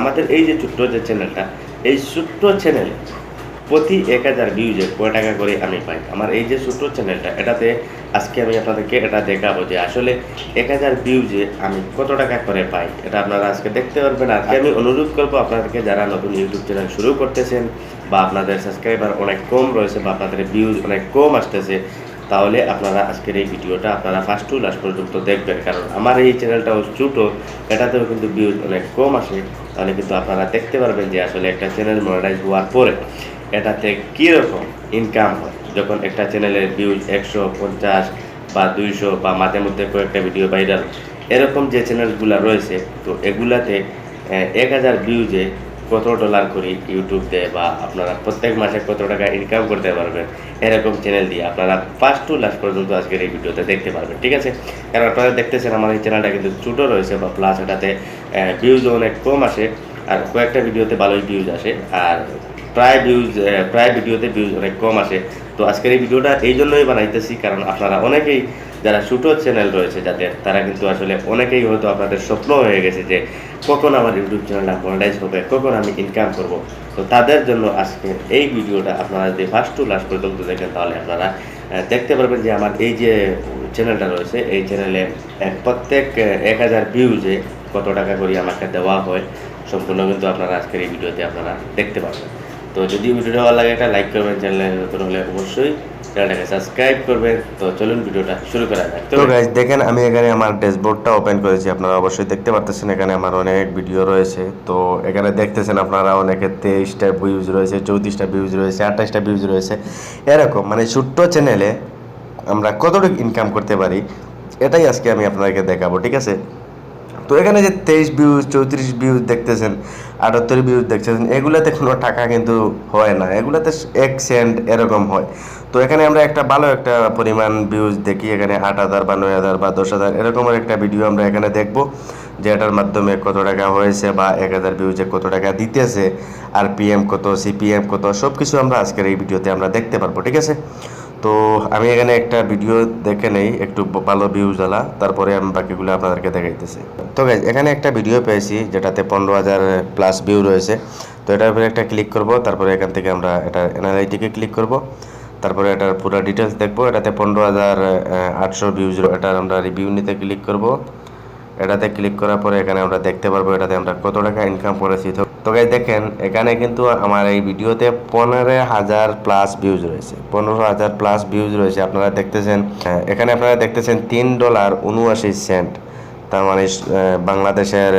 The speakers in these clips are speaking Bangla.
আমাদের এই যে ছোট্ট যে চ্যানেলটা এই ছোট্ট চ্যানেলে প্রতি এক হাজার ভিউজে কয় টাকা করে আমি পাই? আমার এই যে ছোট্ট চ্যানেলটা এটাতে আজকে আমি আপনাদেরকে এটা দেখাবো যে আসলে এক হাজার ভিউজে আমি কত টাকা করে পাই? এটা আপনারা আজকে দেখতে পারবেন। আজকে আমি অনুরোধ করব আপনাদেরকে, যারা নতুন ইউটিউব চ্যানেল শুরু করতেছেন বা আপনাদের সাবস্ক্রাইবার অনেক কম রয়েছে বা আপনাদের ভিউজ অনেক কম আসতেছে তাহলে আপনারা আজকের এই ভিডিওটা আপনারা ফার্স্ট টু লাস্ট পর্যন্ত দেখবেন। কারণ আমার এই চ্যানেলটাও ছোটো, এটাতেও কিন্তু ভিউজ অনেক কম আসে। তাহলে কিন্তু আপনারা দেখতে পারবেন যে আসলে একটা চ্যানেল মনিটাইজ হওয়ার পরে এটাতে কীরকম ইনকাম হয়। যখন একটা চ্যানেলের ভিউজ একশো, পঞ্চাশ বা দুইশো বা মাঝে মধ্যে কয়েকটা ভিডিও ভাইরাল এরকম যে চ্যানেলগুলো রয়েছে, তো এগুলাতে এক হাজার ভিউজে কত ডলার করে ইউটিউব দেয় বা আপনারা প্রত্যেক মাসে কত টাকা ইনকাম করতে পারবেন, এরকম চ্যানেল দিয়ে আপনারা ফার্স্ট টু লাস্ট পর্যন্ত আজকের এই ভিডিওতে দেখতে পারবেন, ঠিক আছে? কারণ আপনারা দেখতেছেন আমার এই চ্যানেলটা কিন্তু ছোটো রয়েছে বা প্লাস এটাতে ভিউজ অনেক কম আসে আর কয়েকটা ভিডিওতে ভালোই ভিউজ আসে আর প্রায় ভিউজ প্রায় ভিডিওতে ভিউজ অনেক কম আসে। তো আজকের এই ভিডিওটা এই জন্যই বানাইতেছি কারণ আপনারা অনেকেই যারা ছোটো চ্যানেল রয়েছে যাদের, তারা কিন্তু আসলে অনেকেই হয়তো আপনাদের স্বপ্ন হয়ে গেছে যে কখন আমার ইউটিউব চ্যানেলটা মনিটাইজ হবে, কখন আমি ইনকাম করব। তো তাদের জন্য আজকে এই ভিডিওটা আপনারা যদি ফার্স্ট টু লাস্ট পর্যন্ত দেখেন, তাহলে আপনারা দেখতে পারবেন যে আমার এই যে চ্যানেলটা রয়েছে, এই চ্যানেলে প্রত্যেক এক হাজার ভিউজে কত টাকা করে আমাকে দেওয়া হয়, সম্পূর্ণ কিন্তু আপনারা আজকের এই ভিডিওতে আপনারা দেখতে পারবেন। তো যদি ভিডিওটা ভালো লাগে, একটা লাইক করবেন চ্যানেলে নতুন হলে অবশ্যই চ্যানেলটাকে সাবস্ক্রাইব করবেন। তো চলুন ভিডিওটা শুরু করা যাক। তো গাইজ দেখেন আমি এখানে আমার ড্যাশবোর্ডটা ওপেন করেছি। আপনারা অবশ্যই দেখতে পারতেছেন এখানে আমার অনেক ভিডিও রয়েছে। তো এখানে দেখতেছেন আপনারা অনেকের তেইশটা ভিউজ রয়েছে চৌত্রিশটা ভিউজ রয়েছে আঠাশটা ভিউজ রয়েছে। এরকম মানে ছোট্ট চ্যানেলে আমরা কতটুকু ইনকাম করতে পারি এটাই আজকে আমি আপনাদেরকে দেখাবো ঠিক আছে? তো এখানে যে তেইশ ভিউজ চৌত্রিশ ভিউজ দেখতেছেন, আটাত্তর ভিউজ দেখতেছেন, এগুলাতে কোনো টাকা কিন্তু হয় না। এগুলাতে এক সেন্ট এরকম হয়। তো এখানে আমরা একটা ভালো একটা পরিমাণ ভিউজ দেখি, এখানে আট হাজার বা নয় হাজার বা দশ হাজার এরকমের একটা ভিডিও আমরা এখানে দেখব যে এটার মাধ্যমে কত টাকা হয়েছে বা এক হাজার ভিউজে কত টাকা দিতেছে, আর পিএম কত সিপিএম কত সব কিছু আমরা আজকের এই ভিডিওতে আমরা দেখতে পারব, ঠিক আছে? তো আমি এখানে একটা ভিডিও দেখে নেই, একটু ভালো ভিউ জ্বালা তারপরে আমি বাকিগুলো আপনাদেরকে দেখাইতেছি। তো এখানে একটা ভিডিও পেয়েছি, যেটাতে পনেরো হাজার প্লাস ভিউ রয়েছে। তো এটার উপরে একটা ক্লিক করব, তারপরে এখান থেকে আমরা এটা অ্যানালাইটিকে ক্লিক করব। তারপরে এটার পুরো ডিটেলস দেখব, এটাতে পনেরো হাজার আটশো ভিউজ এটার আমরা রিভিউ নিতে ক্লিক করব। এটাতে ক্লিক করার পরে এখানে আমরা দেখতে পারব এটাতে আমরা কত টাকা ইনকাম করেছি। তো তো গাই দেখেন, এখানে কিন্তু আমার এই ভিডিওতে পনেরো হাজার প্লাস ভিউজ রয়েছে। পনেরো হাজার প্লাস ভিউজ রয়েছে। আপনারা দেখতেছেন এখানে আপনারা দেখতেছেন তিন ডলার উনআশি সেন্ট তার মানে বাংলাদেশের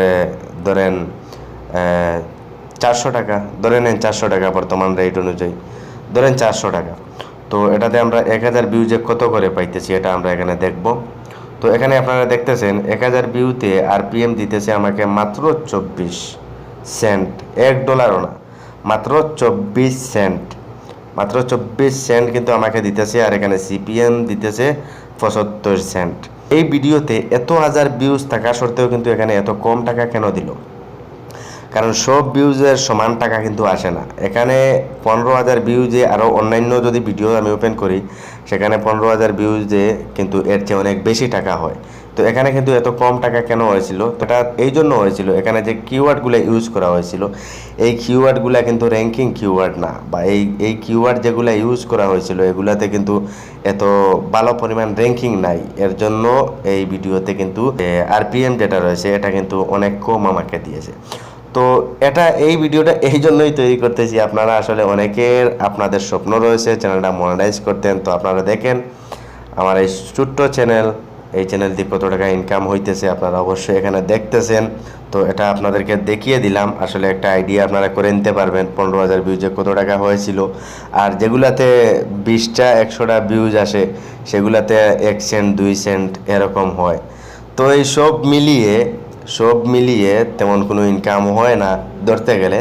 ধরেন চারশো টাকা। ধরে নেন চারশো টাকা বর্তমান রেট অনুযায়ী। ধরেন চারশো টাকা। তো এটাতে আমরা এক হাজার ভিউজে কত করে পাইতেছি এটা আমরা এখানে দেখব। তো এখানে আপনারা দেখতেছেন, এক হাজার ভিউতে আরপিএম দিতেছে আমাকে মাত্র চব্বিশ সেন্ট, এক ডলারও না, মাত্র চব্বিশ সেন্ট, মাত্র চব্বিশ সেন্ট কিন্তু আমাকে দিতেছে আর এখানে সিপিএম দিতেছে পঁচাত্তর সেন্ট। এই ভিডিওতে এত হাজার ভিউজ থাকা সত্ত্বেও কিন্তু এখানে এত কম টাকা কেন দিল? কারণ সব ভিউজের সমান টাকা কিন্তু আসে না। এখানে পনেরো হাজার ভিউজে আরও অন্যান্য যদি ভিডিও আমি ওপেন করি, সেখানে পনেরো হাজার ভিউজে কিন্তু এর চেয়ে অনেক বেশি টাকা হয়। তো এখানে কিন্তু এত কম টাকা কেন হয়েছিল? তো এটা এই জন্য হয়েছিল। এখানে যে কিওয়ার্ডগুলো ইউজ করা হয়েছিল, এই কিওয়ার্ডগুলো কিন্তু র্যাঙ্কিং কিওয়ার্ড না। বা এই এই কিওয়ার্ড যেগুলো ইউজ করা হয়েছিল, এগুলাতে কিন্তু এত ভালো পরিমাণ র্যাঙ্কিং নাই। এর জন্য এই ভিডিওতে কিন্তু আরপিএম যেটা রয়েছে, এটা কিন্তু অনেক কম আমাকে দিয়েছে। তো এটা, এই ভিডিওটা এই জন্যই তৈরি করতেছি। আপনারা আসলে অনেকের আপনাদের স্বপ্ন রয়েছে, চ্যানেলটা মনিটাইজ করতেন, তো আপনারা দেখেন, আমার এই ছোট্ট চ্যানেল, এই চ্যানেল দিয়ে কত টাকা ইনকাম হইতেছে আপনারা অবশ্যই এখানে দেখতেছেন। তো এটা আপনাদেরকে দেখিয়ে দিলাম, আসলে একটা আইডিয়া আপনারা করে নিতে পারবেন, পনেরো হাজার ভিউজে কত টাকা হয়েছিল। আর যেগুলাতে বিশটা, একশোটা ভিউজ আসে, সেগুলাতে এক সেন্ট দুই সেন্ট এরকম হয়। তো এই সব মিলিয়ে সব মিলিয়ে তেমন কোনো ইনকাম হয় না ধরতে গেলে।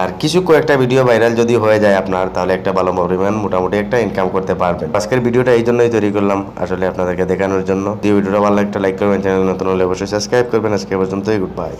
আর কিছু কয়েকটা ভিডিও ভাইরাল যদি হয়ে যায় আপনার, তাহলে একটা ভালো পরিমাণ মোটামুটি একটা ইনকাম করতে পারবেন। আজকের ভিডিওটা এই জন্যই তৈরি করলাম। আসলে আপনাদেরকে দেখানোর জন্য। যদি ভিডিওটা ভালো একটা লাইক করবেন চ্যানেল নতুন হলে অবশ্যই সাবস্ক্রাইব করবেন। আজকে পর্যন্তই গুড বাই